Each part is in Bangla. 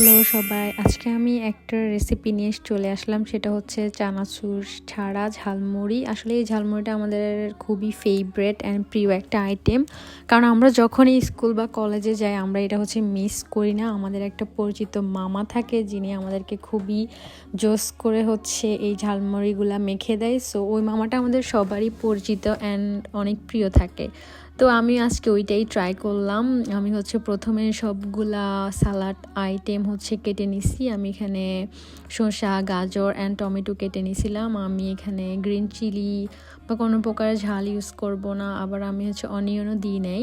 হ্যালো সবাই, আজকে আমি একটা রেসিপি নিয়ে চলে আসলাম, সেটা হচ্ছে চানাচুর ছাড়া ঝালমুড়ি। আসলে এই ঝালমুড়িটা আমাদের খুবই ফেভারেট অ্যান্ড প্রিয় একটা আইটেম কারণ আমরা যখনই স্কুল বা কলেজে যাই, আমরা এটা হচ্ছে মিস করি না। আমাদের একটা পরিচিত মামা থাকে, যিনি আমাদেরকে খুবই জোস করে হচ্ছে এই ঝালমুড়িগুলা মেখে দেয়। সো ওই মামাটা আমাদের সবারই পরিচিত অ্যান্ড অনেক প্রিয় থাকে। তো আমি আজকে ওইটাই ট্রাই করলাম। আমি হচ্ছে প্রথমে সবগুলা সালাড আইটেম হচ্ছে কেটে নিছি। আমি এখানে শসা গাজর অ্যান্ড টমেটো কেটে নিছিলাম। আমি এখানে গ্রিন চিলি বা কোনো প্রকার ঝাল ইউজ করব না। আবার আমি হচ্ছে অনিয়নও দিই নেই।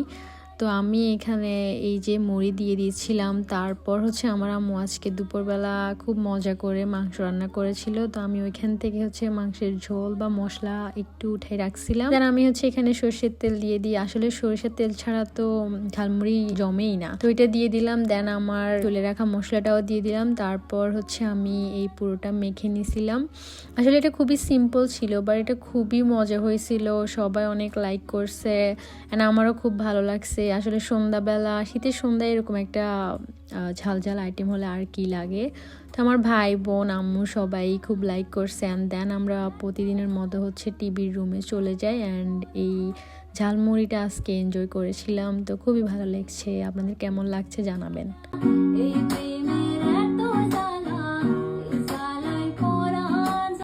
তো আমি এখানে এই যে মুড়ি দিয়ে দিয়েছিলাম, তারপর হচ্ছে আমার আম্মু আজকে দুপুরবেলা খুব মজা করে মাংস রান্না করেছিল। তো আমি ওইখান থেকে হচ্ছে মাংসের ঝোল বা মশলা একটু উঠে রাখছিলাম। দেন আমি হচ্ছে এখানে সর্ষের তেল দিয়ে দিই। আসলে সর্ষের তেল ছাড়া তো ঝালমুড়ি জমেই না। তো এটা দিয়ে দিলাম। দেন আমার তুলে রাখা মশলাটাও দিয়ে দিলাম। তারপর হচ্ছে আমি এই পুরোটা মেখে নিছিলাম। আসলে এটা খুবই সিম্পল ছিল বাট এটা খুবই মজা হয়েছিল। সবাই অনেক লাইক করছে। অ্যান্ড আমারও খুব ভালো লাগছে। আসলে সন্ধ্যাবেলা, শীতের সন্ধ্যায় এরকম একটা ঝাল ঝাল আইটেম হলে আর কি লাগে? তো আমার ভাই, বোন, আম্মু সবাই খুব লাইক করছে অ্যান্ড দেন আমরা প্রতিদিনের মতো হচ্ছে টিভির রুমে চলে যাই অ্যান্ড এই ঝালমুড়িটা আজকে এনজয় করেছিলাম। তো খুবই ভালো লাগছে। আপনাদের কেমন লাগছে জানাবেন। এই